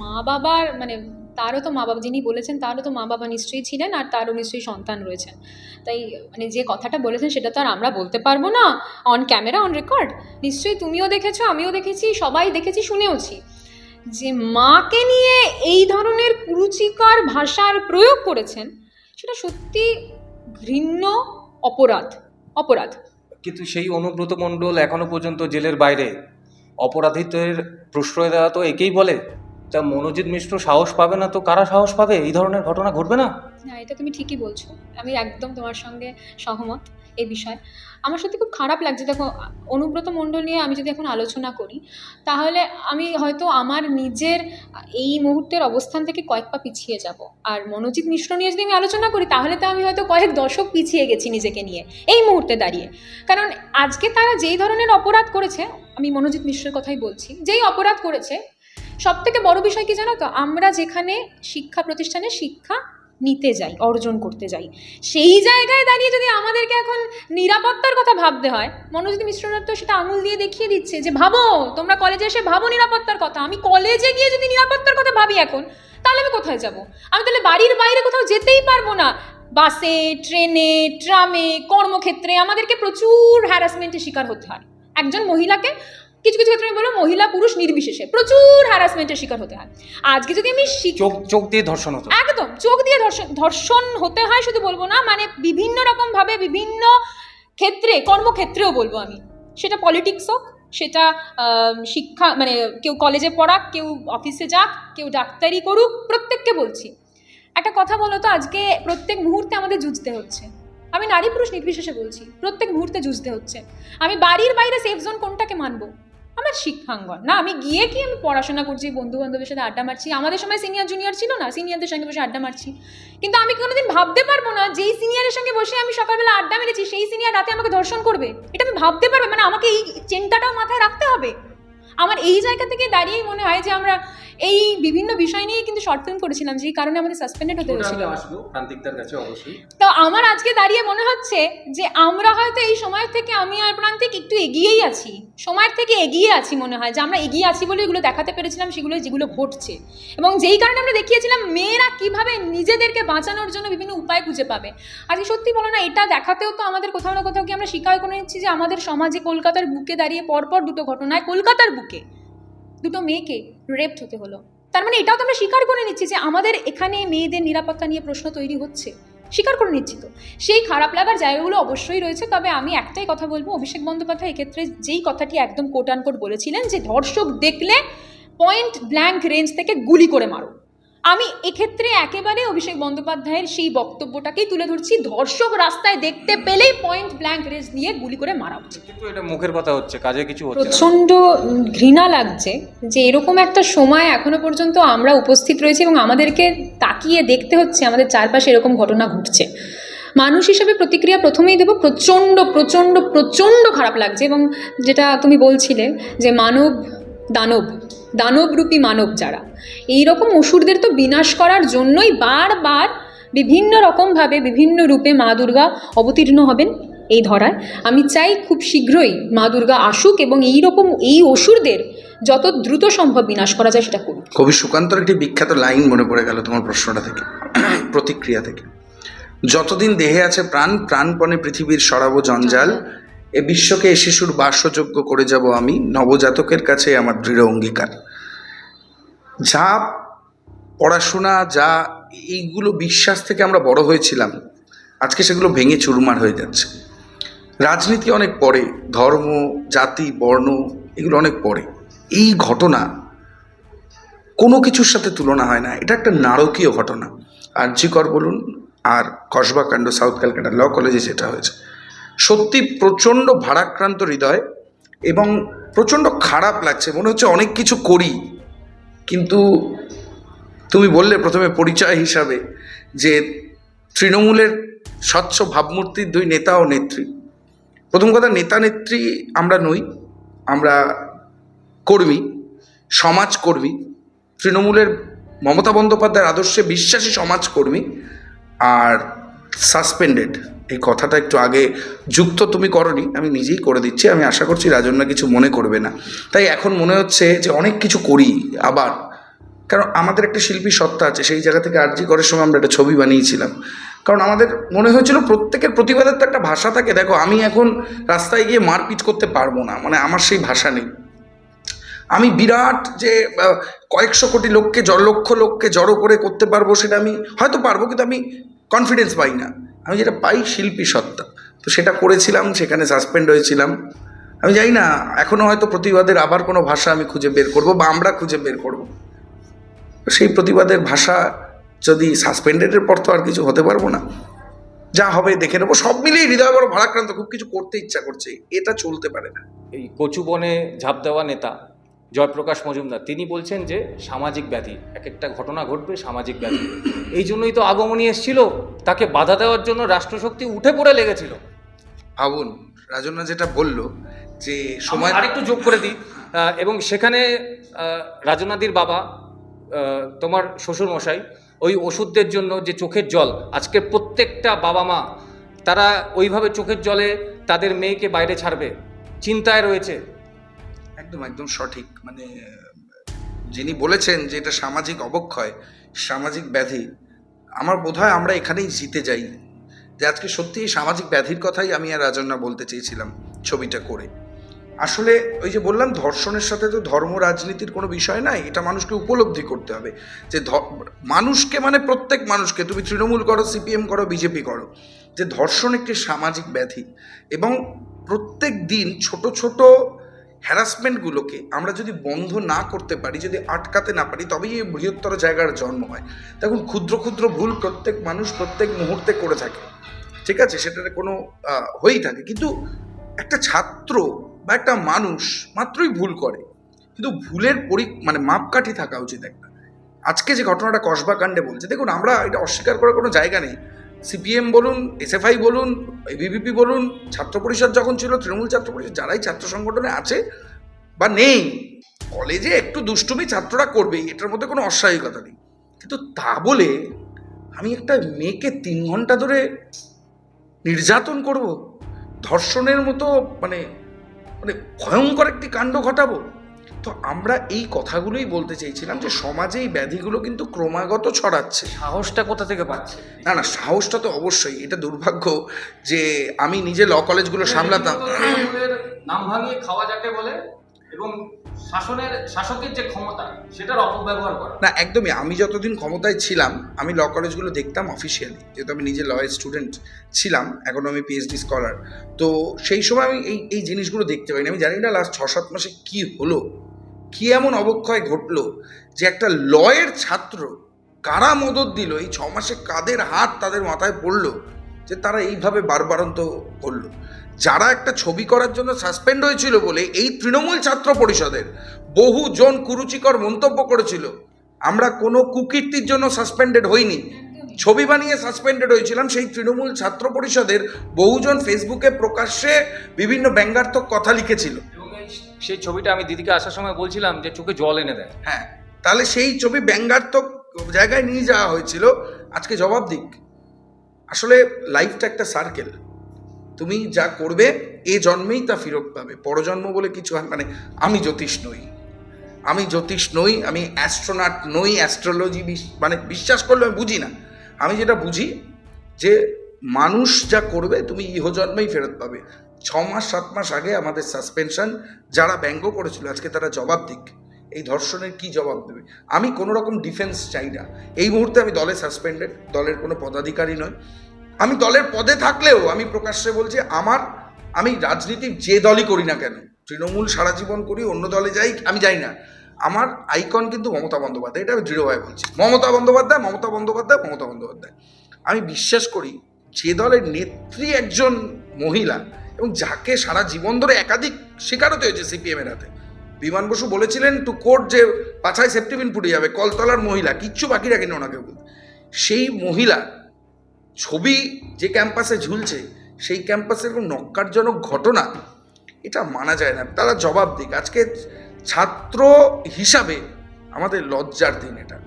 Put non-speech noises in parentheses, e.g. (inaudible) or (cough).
মা বাবার মানে তারও তো মা বাবা যিনি বলেছেন তারও তো মা বাবা নিশ্চয়ই ছিলেন আর তারও নিশ্চয়ই সন্তান রয়েছেন। তাই মানে যে কথাটা বলেছেন সেটা তো আর আমরা বলতে পারব না। অন ক্যামেরা অন রেকর্ড নিশ্চয়ই তুমিও দেখেছ, আমিও দেখেছি, সবাই দেখেছি, শুনেওছি। যে মাকে নিয়ে এই ধরনের কুরুচিকর ভাষার প্রয়োগ করেছেন, সেটা সত্যি ঘৃণ্য অপরাধ অপরাধ। কিন্তু সেই অনুব্রত মণ্ডল এখনও পর্যন্ত জেলের বাইরে, অপরাধীদের প্রশ্রয় দেওয়া তো একেই বলে। তা মনোজিৎ মিশ্র সাহস পাবে না তো? কারা সাহস পাবে? এই ধরনের ঘটনা ঘটবে না? না, এটা তুমি ঠিকই বলছো। আমি একদম তোমার সঙ্গে সহমত এই বিষয়ে। আমার সত্যি খুব খারাপ লাগছে। দেখো, অনুব্রত মণ্ডল নিয়ে আমি যদি এখন আলোচনা করি, তাহলে আমি হয়তো আমার নিজের এই মুহূর্তের অবস্থান থেকে কয়েক পা পিছিয়ে যাব। আর মনোজিৎ মিশ্র নিয়ে যদি আমি আলোচনা করি, তাহলে তো আমি হয়তো কয়েক দশক পিছিয়ে গেছি নিজেকে নিয়ে, এই মুহূর্তে দাঁড়িয়ে। কারণ আজকে তারা যেই ধরনের অপরাধ করেছে, আমি মনোজিৎ মিশ্রের কথাই বলছি, যেই অপরাধ করেছে সব থেকে বড় বিষয় কি জানো তো? আমরা যেখানে শিক্ষা প্রতিষ্ঠানে শিক্ষা নিতে যাই, অর্জন করতে যাই, সেই জায়গায় দাঁড়িয়ে যদি আমাদেরকে এখন নিরাপত্তার কথা ভাবতে হয়, মনোজিৎ মিশ্রনাথ তো সেটা আঙুল দিয়ে দেখিয়ে দিচ্ছে যে, ভাবো, তোমরা কলেজে এসে ভাবো নিরাপত্তার কথা। আমি কলেজে গিয়ে যদি নিরাপত্তার কথা ভাবি এখন, তাহলে আমি কোথায় যাব? আমি তাহলে বাড়ির বাইরে কোথাও যেতেই পারব না। বাসে, ট্রেনে, ট্রামে, কর্মক্ষেত্রে আমাদেরকে প্রচুর হ্যারাসমেন্টের শিকার হতে হয়। একজন মহিলাকে কিছু কিছু ক্ষেত্রে আমি বলব মহিলা পুরুষ নির্বিশেষে প্রচুর হ্যারাসমেন্টের শিকার হতে হয়। আজকে যদি আমি চোখ চোখ দিয়ে ধর্ষণ হতো। একদম চোখ দিয়ে ধর্ষণ ধর্ষণ হতে হয় শুধু বলব না মানে বিভিন্ন রকম ভাবে বিভিন্ন ক্ষেত্রে কর্মক্ষেত্রেও বলব আমি। সেটা পলিটিক্স হোক সেটা শিক্ষা মানে কেউ কলেজে পড়াক কেউ অফিসে যাক কেউ ডাক্তারি করুক প্রত্যেককে বলছি। একটা কথা বলো তো আজকে প্রত্যেক মুহূর্তে আমাদের যুঝতে হচ্ছে। আমি নারী পুরুষ নির্বিশেষে বলছি প্রত্যেক মুহূর্তে যুঝতে হচ্ছে। আমি বাড়ির বাইরে সেফ জোন কোনটাকে মানবো? আমার শিক্ষাঙ্গন। না, আমি গিয়ে কি আমি পড়াশোনা করছি বন্ধু বান্ধবের সাথে আড্ডা মারছি? আমাদের সময় সিনিয়র জুনিয়র ছিল না সিনিয়রদের সঙ্গে বসে আড্ডা মারছি। কিন্তু আমি কোনোদিন ভাবতে পারব না, যেই সিনিয়রের সঙ্গে বসে আমি সকালবেলা আড্ডা মেরেছি, সেই সিনিয়র রাতে আমাকে ধর্ষণ করবে। এটা আমি ভাবতে পারব মানে আমাকে এই চিন্তাটাও মাথায় রাখতে হবে। আমার এই জায়গা থেকে দাঁড়িয়েই মনে হয় যে আমরা এই বিভিন্ন বিষয় নিয়ে কিন্তু শর্ট ফিল্ম করেছিলাম যেই কারণে আমাদের সাসপেন্ডেড হতে হয়েছিল। তো আমার আজকে দাঁড়িয়ে মনে হচ্ছে যে আমরা হয়তো এই সময়ের থেকে আমি আর প্রান্তিক একটু এগিয়েই আছি সময়ের থেকে এগিয়ে আছি মনে হয় যে আমরা এগিয়ে আছি বলে এগুলো দেখাতে পেরেছিলাম সেগুলো যেগুলো ঘটছে। এবং যেই কারণে আমরা দেখিয়েছিলাম মেয়েরা কীভাবে নিজেদেরকে বাঁচানোর জন্য বিভিন্ন উপায় খুঁজে পাবে। আজকে সত্যি বলো না এটা দেখাতেও তো আমাদের কোথাও না কোথাও কি আমরা স্বীকার করে নিচ্ছি যে আমাদের সমাজে কলকাতার বুকে দাঁড়িয়ে পরপর দুটো ঘটনায় কলকাতার বুকে। দুটো মেয়েকে রেপড হতে হলো। তার মানে এটাও তো আমরা স্বীকার করে নিচ্ছি যে আমাদের এখানে মেয়েদের নিরাপত্তা নিয়ে প্রশ্ন তৈরি হচ্ছে। স্বীকার করে নিচ্ছি তো। সেই খারাপ লাগার জায়গাগুলো অবশ্যই রয়েছে, তবে আমি একটাই কথা বলব, অভিষেক বন্দ্যোপাধ্যায় এক্ষেত্রে যেই কথাটি একদম কোট আনকোট বলেছিলেন যে, ধর্ষক দেখলে পয়েন্ট ব্ল্যাঙ্ক রেঞ্জ থেকে গুলি করে মারো। আমি এক্ষেত্রে একেবারে অভিষেক বন্দ্যোপাধ্যায়ের সেই বক্তব্যটাকেই তুলে ধরছি। ধর্ষক রাস্তায় দেখতে পেলেই পয়েন্ট ব্ল্যাঙ্ক রেঞ্জ নিয়ে গুলি করে মারা উচিত কিন্তু এটা মুখের কথা হচ্ছে কাজে কিছু হচ্ছে প্রচণ্ড ঘৃণা লাগছে যে এরকম একটা সময় এখনও পর্যন্ত আমরা উপস্থিত রয়েছি এবং আমাদেরকে তাকিয়ে দেখতে হচ্ছে আমাদের চারপাশে এরকম ঘটনা ঘটছে। মানুষ হিসেবে প্রতিক্রিয়া প্রথমেই দেবো প্রচণ্ড প্রচণ্ড প্রচণ্ড খারাপ লাগছে এবং যেটা তুমি বলছিলে যে মানব দানব দানবরূপী মানব যারা। এই রকম অসুরদের তো বিনাশ করার জন্যই বারবার বিভিন্ন রকমভাবে, বিভিন্ন রূপে মা দুর্গা অবতীর্ণ হবেন এই ধরায়। আমি চাই খুব শীঘ্রই মা দুর্গা আসুক এবং এই রকম এই অসুরদের যত দ্রুত সম্ভব বিনাশ করা যায় সেটা করুক। কবি সুকান্তর একটি বিখ্যাত লাইন মনে পড়ে গেল তোমার প্রশ্নটা থেকে, (clears throat) প্রতিক্রিয়া থেকে। যতদিন দেহে আছে প্রাণ, প্রাণপণে পৃথিবীর সরাবো জঞ্জাল এ বিশ্বকে এ শিশুর বাসযোগ্য করে যাব আমি, নবজাতকের কাছে আমার দৃঢ় অঙ্গীকার। যা পড়াশোনা, যা এইগুলো বিশ্বাস থেকে আমরা বড় হয়েছিলাম, আজকে সেগুলো ভেঙে চুরমার হয়ে যাচ্ছে। রাজনীতি অনেক পরে, ধর্ম, জাতি, বর্ণ, এগুলো অনেক পরে। এই ঘটনা কোনো কিছুর সাথে তুলনা হয় না, এটা একটা নারকীয় ঘটনা। আর আর্যিকর বলুন আর কসবাকাণ্ড সাউথ ক্যালকাটা ল কলেজে যেটা হয়েছে। সত্যি প্রচণ্ড ভারাক্রান্ত হৃদয় এবং প্রচণ্ড খারাপ লাগছে, মনে হচ্ছে অনেক কিছু করি। কিন্তু তুমি বললে প্রথমে পরিচয় হিসাবে যে তৃণমূলের স্বচ্ছ ভাবমূর্তির দুই নেতা ও নেত্রী। প্রথম কথা, নেতা নেত্রী আমরা নই, আমরা কর্মী সমাজকর্মী তৃণমূলের মমতা বন্দ্যোপাধ্যায়ের আদর্শে বিশ্বাসী সমাজকর্মী আর সাসপেন্ডেড এই কথাটা একটু আগে যুক্ত তুমি করনি, আমি নিজেই করে দিচ্ছি, আমি আশা করছি রাজন্যা কিছু মনে করবে না। তাই এখন মনে হচ্ছে যে অনেক কিছু করি আবার। কারণ আমাদের একটা শিল্পী সত্তা আছে, সেই জায়গা থেকে আর্জি করার সময় আমরা একটা ছবি বানিয়েছিলাম। কারণ আমাদের মনে হয়েছিল প্রত্যেকের প্রতিবাদের তো একটা ভাষা থাকে, দেখো আমি এখন রাস্তায় গিয়ে মারপিট করতে পারব না মানে আমার সেই ভাষা নেই। আমি বিরাট যে কয়েকশো কোটি লোককে লক্ষ লোককে জড়ো করে করতে পারব সেটা আমি হয়তো পারব, কিন্তু আমি কনফিডেন্স পাই না। আমি যেটা পাই শিল্পী সত্তা। তো সেটা করেছিলাম, সেখানে সাসপেন্ড হয়েছিলাম। আমি জানি না এখনও হয়তো প্রতিবাদের আবার কোনো ভাষা আমি খুঁজে বের করব বা আমরা খুঁজে বের করব। সেই প্রতিবাদের ভাষা যদি সাসপেন্ডেডের পর তো আর কিছু হতে পারব না। যা হবে দেখে নেব। সব মিলিয়ে হৃদয় বড় ভারাক্রান্ত, খুব কিছু করতে ইচ্ছা করছে। এটা চলতে পারে না। এই কচুবনে ঝাঁপ দেওয়া নেতা জয়প্রকাশ মজুমদার তিনি বলছেন যে সামাজিক ব্যাধি এক একটা ঘটনা ঘটবে সামাজিক ব্যাধি। এই জন্যই তো আগমনী এসেছিল তাকে বাধা দেওয়ার জন্য রাষ্ট্রশক্তি উঠে পড়ে লেগেছিল। ভাবুন রাজনা যেটা বলল যে সময় আরেকটু যোগ করে দিই। এবং সেখানে রাজনাদির বাবা তোমার শ্বশুরমশাই ওই ওষুধদের জন্য যে চোখের জল আজকে প্রত্যেকটা বাবা মা তারা ওইভাবে চোখের জলে তাদের মেয়েকে বাইরে ছাড়বে। চিন্তায় রয়েছে। একদম একদম সঠিক। মানে যিনি বলেছেন যে এটা সামাজিক অবক্ষয়, সামাজিক ব্যাধি, আমার বোধ হয় আমরা এখানেই জিতে যাই। যে আজকে সত্যি সামাজিক ব্যাধির কথাই আমি আর রাজন্না বলতে চেয়েছিলাম ছবিটা করে। আসলে ওই যে বললাম, ধর্ষণের সাথে তো ধর্ম, রাজনীতির কোনো বিষয় নাই, এটা মানুষকে উপলব্ধি করতে হবে। যে মানুষকে মানে প্রত্যেক মানুষকে, তুমি তৃণমূল করো, সিপিএম করো, বিজেপি করো, যে ধর্ষণ একটি সামাজিক ব্যাধি। এবং প্রত্যেক দিন ছোট ছোট হ্যারাসমেন্টগুলোকে আমরা যদি বন্ধ না করতে পারি, যদি আটকাতে না পারি, তবেই এই বৃহত্তর জায়গার জন্ম হয়। দেখুন, ক্ষুদ্র ক্ষুদ্র ভুল প্রত্যেক মানুষ প্রত্যেক মুহূর্তে করে থাকে। ঠিক আছে? সেটার কোনো হয়েই থাকে। কিন্তু একটা ছাত্র বা একটা মানুষ মাত্রই ভুল করে। কিন্তু ভুলের পরি মানে মাপকাঠি থাকা উচিত একটা। আজকে যে ঘটনাটা কসবা কাণ্ডে বলছে, দেখুন, আমরা এটা অস্বীকার করার কোনো জায়গা নেই। সিপিএম বলুন, এসএফআই বলুন এবিভিপি বলুন, ছাত্র পরিষদ যখন ছিল, তৃণমূল ছাত্র পরিষদ, যারাই ছাত্র সংগঠনে আছে বা নেই, কলেজে একটু দুষ্টুমি ছাত্ররা করবেই, এটার মধ্যে কোনো অস্বাভাবিকতা নেই। কিন্তু তা বলে আমি একটা মেয়েকে তিন ঘণ্টা ধরে নির্যাতন করব, ধর্ষণের মতো মানে মানে ভয়ঙ্কর একটি কাণ্ড ঘটাবো? তো আমরা এই কথাগুলোই বলতে চাইছিলাম যে সমাজে এই ব্যাধিগুলো কিন্তু ক্রমাগত ছড়াচ্ছে। সাহসটা কোথা থেকে পাচ্ছে? না না সাহসটা তো অবশ্যই এটা দুর্ভাগ্য যে আমি নিজে ল কলেজগুলো সামলাতাম। নাম ভাঙিয়ে খাওয়া যাকে বলে এবং শাসনের, শাসকের যে ক্ষমতা, সেটার অপব্যবহার করা। না, একদমই। আমি যতদিন ক্ষমতায় ছিলাম, আমি ল কলেজগুলো দেখতাম অফিসিয়ালি যেহেতু আমি নিজে লয়ের স্টুডেন্ট ছিলাম, এখন আমি পিএইচডি স্কলার তো সেই সময় আমি এই এই জিনিসগুলো দেখতে পাইনি। আমি জানি না লাস্ট ছ সাত মাসে কি হলো, কি এমন অবক্ষয় ঘটলো যে একটা লয়ের ছাত্র কারা মদত দিল, এই ছ মাসে কাদের হাত তাদের মাথায় পড়ল যে তারা এইভাবে বারবারন্ত করল। যারা একটা ছবি করার জন্য সাসপেন্ড হয়েছিল বলে এই তৃণমূল ছাত্র পরিষদের বহুজন কুরুচিকর মন্তব্য করেছিল। আমরা কোনো কুকীর্তির জন্য সাসপেন্ডেড হইনি। ছবি বানিয়ে সাসপেন্ডেড হয়েছিলাম সেই তৃণমূল ছাত্র পরিষদের বহুজন ফেসবুকে প্রকাশ্যে বিভিন্ন ব্যঙ্গাত্মক কথা লিখেছিল। সেই ছবিটা আমি দিদিকে আসার সময় বলছিলাম যে চোখে জল এনে দেয়। হ্যাঁ তাহলে সেই ছবি ব্যঙ্গাত্মক জায়গায় নিয়ে যাওয়া হয়েছিল। আজকে জবাব দিক। আসলে লাইফটা একটা সার্কেল তুমি যা করবে, এ জন্মেই তা ফেরত পাবে। পরজন্ম বলে কিছু মানে আমি জ্যোতিষ নই। আমি জ্যোতিষ নই, আমি অ্যাস্ট্রোনাট নই অ্যাস্ট্রোলজি মানে বিশ্বাস করলে আমি বুঝি না। আমি যেটা বুঝি, যে মানুষ যা করবে, তুমি ইহজন্মেই ফেরত পাবে। ছ মাস, সাত মাস আগে আমাদের সাসপেনশন যারা ব্যঙ্গ করেছিল, আজকে তারা জবাব দিক এই ধর্ষণের কি জবাব দেবে? আমি কোনো রকম ডিফেন্স চাই না। এই মুহূর্তে আমি দলে সাসপেন্ডেড দলের কোনো পদাধিকারী নয় আমি দলের পদে থাকলেও আমি প্রকাশ্যে বলছি, আমার, আমি রাজনীতি যে দলই করি না কেন, তৃণমূল সারা জীবন করি, অন্য দলে যাই, আমি যাই না। আমার আইকন কিন্তু মমতা বন্দ্যোপাধ্যায়, এটা আমি দৃঢ়ভাবে বলছি। মমতা বন্দ্যোপাধ্যায় মমতা বন্দ্যোপাধ্যায় মমতা বন্দ্যোপাধ্যায়। আমি বিশ্বাস করি, যে দলের নেত্রী একজন মহিলা এবং যাকে সারা জীবন ধরে একাধিক স্বীকারতে হয়েছে সিপিএমের হাতে বিমান বসু বলেছিলেন টু কোর্ট যে পাছায় সেপ্টিবিন ফুটে যাবে, কলতলার মহিলা, কিচ্ছু বাকি রাখেনি ওনাকে সেই মহিলা ছবি যে ক্যাম্পাসে ঝুলছে, সেই ক্যাম্পাসের কোনো নক্কারজনক ঘটনা, এটা মানা যায় না। তারা জবাব দিক। আজকে ছাত্র হিসাবে আমাদের লজ্জার দিন এটা।